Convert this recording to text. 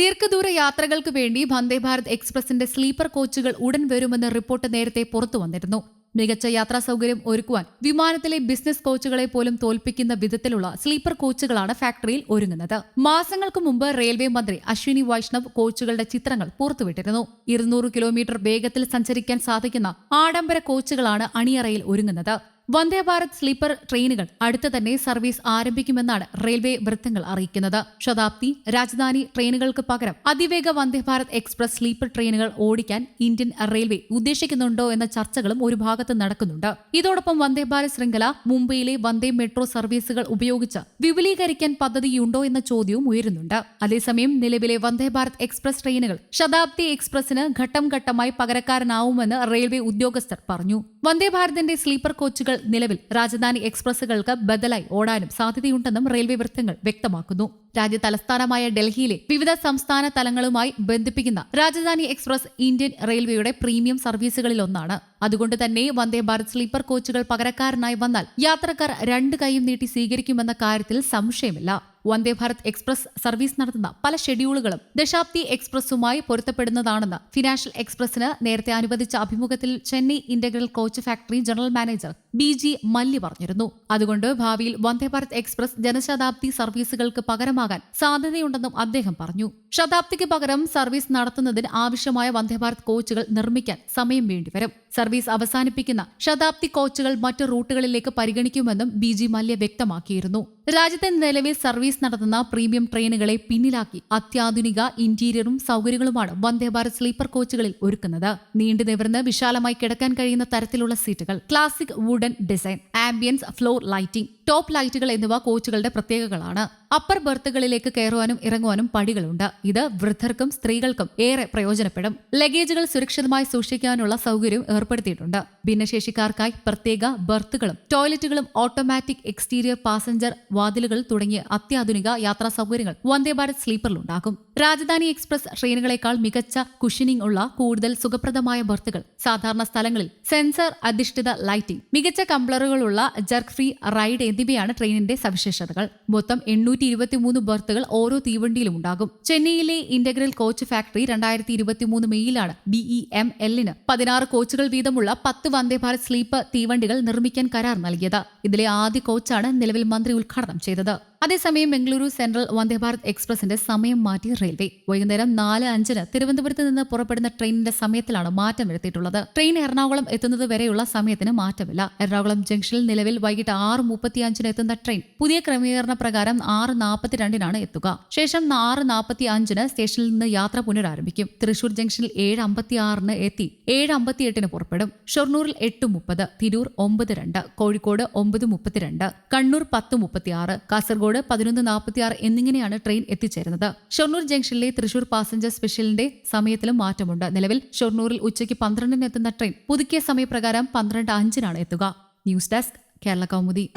ദീർഘദൂര യാത്രകൾക്ക് വേണ്ടി വന്ദേ ഭാരത് എക്സ്പ്രസിന്റെ സ്ലീപ്പർ കോച്ചുകൾ ഉടൻ വരുമെന്ന റിപ്പോർട്ട് നേരത്തെ പുറത്തു വന്നിരുന്നു. മികച്ച യാത്രാ സൗകര്യം ഒരുക്കുവാൻ വിമാനത്തിലെ ബിസിനസ് കോച്ചുകളെ പോലും തോൽപ്പിക്കുന്ന വിധത്തിലുള്ള സ്ലീപ്പർ കോച്ചുകളാണ് ഫാക്ടറിയിൽ ഒരുങ്ങുന്നത്. മാസങ്ങൾക്ക് മുമ്പ് റെയിൽവേ മന്ത്രി അശ്വിനി വൈഷ്ണവ് കോച്ചുകളുടെ ചിത്രങ്ങൾ പുറത്തുവിട്ടിരുന്നു. ഇരുന്നൂറ് കിലോമീറ്റർ വേഗത്തിൽ സഞ്ചരിക്കാൻ സാധിക്കുന്ന ആഡംബര കോച്ചുകളാണ് അണിയറയിൽ ഒരുങ്ങുന്നത്. വന്ദേ ഭാരത് സ്ലീപ്പർ ട്രെയിനുകൾ അടുത്ത് തന്നെ സർവീസ് ആരംഭിക്കുമെന്നാണ് റെയിൽവേ വൃത്തങ്ങൾ അറിയിക്കുന്നത്. ശതാബ്ദി രാജധാനി ട്രെയിനുകൾക്ക് പകരം അതിവേഗ വന്ദേ ഭാരത് എക്സ്പ്രസ് സ്ലീപ്പർ ട്രെയിനുകൾ ഓടിക്കാൻ ഇന്ത്യൻ റെയിൽവേ ഉദ്ദേശിക്കുന്നുണ്ടോ എന്ന ചർച്ചകളും ഒരു ഭാഗത്ത് നടക്കുന്നുണ്ട്. ഇതോടൊപ്പം വന്ദേ ഭാരത് ശൃംഖല മുംബൈയിലെ വന്ദേ മെട്രോ സർവീസുകൾ ഉപയോഗിച്ച് വിപുലീകരിക്കാൻ പദ്ധതിയുണ്ടോ എന്ന ചോദ്യവും ഉയരുന്നുണ്ട്. അതേസമയം നിലവിലെ വന്ദേ ഭാരത് എക്സ്പ്രസ് ട്രെയിനുകൾ ശതാബ്ദി എക്സ്പ്രസിന് ഘട്ടം ഘട്ടമായി പകരക്കാരനാവുമെന്ന് റെയിൽവേ ഉദ്യോഗസ്ഥർ പറഞ്ഞു. വന്ദേ ഭാരതിന്റെ സ്ലീപ്പർ കോച്ചുകൾ നിലവിൽ രാജധാനി എക്സ്പ്രസുകൾക്ക് ബദലായി ഓടാനും സാധ്യതയുണ്ടെന്നും റെയിൽവേ വൃത്തങ്ങൾ വ്യക്തമാക്കുന്നു. രാജ്യ തലസ്ഥാനമായ ഡൽഹിയിലെ വിവിധ സംസ്ഥാന തലങ്ങളുമായി ബന്ധിപ്പിക്കുന്ന രാജധാനി എക്സ്പ്രസ് ഇന്ത്യൻ റെയിൽവേയുടെ പ്രീമിയം സർവീസുകളിലൊന്നാണ്. അതുകൊണ്ട് തന്നെ വന്ദേ ഭാരത് സ്ലീപ്പർ കോച്ചുകൾ പകരക്കാരനായി വന്നാൽ യാത്രക്കാർ രണ്ട് കൈയും നീട്ടി സ്വീകരിക്കുമെന്ന കാര്യത്തിൽ സംശയമില്ല. വന്ദേ ഭാരത് എക്സ്പ്രസ് സർവീസ് നടത്തുന്ന പല ഷെഡ്യൂളുകളും ദശാബ്ദി എക്സ്പ്രസുമായി പൊരുത്തപ്പെടുന്നതാണെന്ന് ഫിനാൻഷ്യൽ എക്സ്പ്രസിന് നേരത്തെ അനുവദിച്ച അഭിമുഖത്തിൽ Chennai integral coach factory general manager B G Malli പറഞ്ഞിരുന്നു. അതുകൊണ്ട് ഭാവിയിൽ വന്ദേ ഭാരത് എക്സ്പ്രസ് ജനശതാബ്ദി സർവീസുകൾക്ക് പകരമാകാൻ സാധ്യതയുണ്ടെന്നും അദ്ദേഹം പറഞ്ഞു. ശതാബ്ദിക്ക് പകരം സർവീസ് നടത്തുന്നതിന് ആവശ്യമായ വന്ദേ ഭാരത് കോച്ചുകൾ നിർമ്മിക്കാൻ സമയം വേണ്ടിവരും. സർവീസ് അവസാനിപ്പിക്കുന്ന ശതാബ്ദി കോച്ചുകൾ മറ്റു റൂട്ടുകളിലേക്ക് പരിഗണിക്കുമെന്നും ബി ജി മല്യ വ്യക്തമാക്കിയിരുന്നു. രാജ്യത്തെ നിലവിൽ സർവീസ് നടത്തുന്ന പ്രീമിയം ട്രെയിനുകളെ പിന്നിലാക്കി അത്യാധുനിക ഇന്റീരിയറും സൗകര്യങ്ങളുമാണ് വന്ദേ ഭാരത് സ്ലീപ്പർ കോച്ചുകളിൽ ഒരുക്കുന്നത്. നീണ്ടു വിശാലമായി കിടക്കാൻ കഴിയുന്ന തരത്തിലുള്ള സീറ്റുകൾ. Classic wooden design ambience floor lighting top ലൈറ്റുകൾ എന്നിവ കോച്ചുകളുടെ പ്രത്യേകതകളാണ്. അപ്പർ ബർത്തുകളിലേക്ക് കയറുവാനും ഇറങ്ങുവാനും പടികളുണ്ട്. ഇത് വൃദ്ധർക്കും സ്ത്രീകൾക്കും ഏറെ പ്രയോജനപ്പെടും. ലഗേജുകൾ സുരക്ഷിതമായി സൂക്ഷിക്കാനുള്ള സൗകര്യം ഏർപ്പെടുത്തിയിട്ടുണ്ട്. ഭിന്നശേഷിക്കാർക്കായി പ്രത്യേക ബർത്തുകളും ടോയ്ലറ്റുകളും ഓട്ടോമാറ്റിക് എക്സ്റ്റീരിയർ പാസഞ്ചർ വാതിലുകൾ തുടങ്ങിയ അത്യാധുനിക യാത്രാ സൗകര്യങ്ങൾ വന്ദേ ഭാരത് സ്ലീപ്പറിലുണ്ടാകും. രാജധാനി എക്സ്പ്രസ് ട്രെയിനുകളെക്കാൾ മികച്ച കുഷനിംഗ് ഉള്ള കൂടുതൽ സുഖപ്രദമായ ബർത്തുകൾ സാധാരണ സ്ഥലങ്ങളിൽ. സെൻസർ അധിഷ്ഠിത ലൈറ്റിംഗ് മികച്ച കംപ്ലറുകളുള്ള ജർക്ക് ഫ്രീ റൈഡ് എന്നിവയാണ് ട്രെയിനിന്റെ സവിശേഷതകൾ. മൊത്തം എണ്ണൂറ്റി ഇരുപത്തിമൂന്ന് ബർത്തുകൾ ഓരോ തീവണ്ടിയിലും ഉണ്ടാകും. ചെന്നൈയിലെ ഇന്റഗ്രൽ കോച്ച് ഫാക്ടറി രണ്ടായിരത്തി ഇരുപത്തിമൂന്ന് മെയ്യിലാണ് ബിഇ എം എല്ലിന് പതിനാറ് കോച്ചുകൾ വീതമുള്ള പത്ത് വന്ദേ ഭാരത് സ്ലീപ്പർ തീവണ്ടികൾ നിർമ്മിക്കാൻ കരാർ നൽകിയത്. ഇതിലെ ആദ്യ കോച്ചാണ് നിലവിൽ മന്ത്രി ഉദ്ഘാടനം ചെയ്തത്. അതേസമയം ബംഗളൂരു സെൻട്രൽ വന്ദേഭാരത് എക്സ്പ്രസിന്റെ സമയം മാറ്റി റെയിൽവേ. വൈകുന്നേരം നാല് അഞ്ചിന് തിരുവനന്തപുരത്ത് നിന്ന് പുറപ്പെടുന്ന ട്രെയിനിന്റെ സമയത്തിലാണ് മാറ്റം വരുത്തിയിട്ടുള്ളത്. ട്രെയിൻ എറണാകുളം എത്തുന്നത് വരെയുള്ള സമയത്തിന് മാറ്റമില്ല. എറണാകുളം ജംഗ്ഷനിൽ നിലവിൽ വൈകിട്ട് ആറ് മുപ്പത്തിയഞ്ചിന് എത്തുന്ന ട്രെയിൻ പുതിയ ക്രമീകരണ പ്രകാരം ആറ് നാൽപ്പത്തിരണ്ടിനാണ് എത്തുക. ശേഷം ആറ് നാൽപ്പത്തി അഞ്ചിന് സ്റ്റേഷനിൽ നിന്ന് യാത്ര പുനരാരംഭിക്കും. തൃശൂർ ജംഗ്ഷനിൽ ഏഴ് അമ്പത്തി ആറിന് എത്തി ഏഴ് അമ്പത്തിയെട്ടിന് പുറപ്പെടും. ഷൊർണൂരിൽ എട്ട് മുപ്പത് തിരൂർ ഒമ്പത് രണ്ട് കോഴിക്കോട് ഒമ്പത് മുപ്പത്തിരണ്ട് കണ്ണൂർ പത്ത് മുപ്പത്തിയാറ് കാസർഗോഡ് പതിനൊന്ന് നാൽപ്പത്തിയാറ് എന്നിങ്ങനെയാണ് ട്രെയിൻ എത്തിച്ചേരുന്നത്. ഷൊർണൂർ ജംഗ്ഷനിലെ തൃശൂർ പാസഞ്ചർ സ്പെഷ്യലിന്റെ സമയത്തിലും മാറ്റമുണ്ട്. നിലവിൽ ഷൊർണൂരിൽ ഉച്ചയ്ക്ക് പന്ത്രണ്ടിന് എത്തുന്ന ട്രെയിൻ പുതുക്കിയ സമയപ്രകാരം പന്ത്രണ്ട് അഞ്ചിനാണ് എത്തുക. News desk Kerala Kaumudi.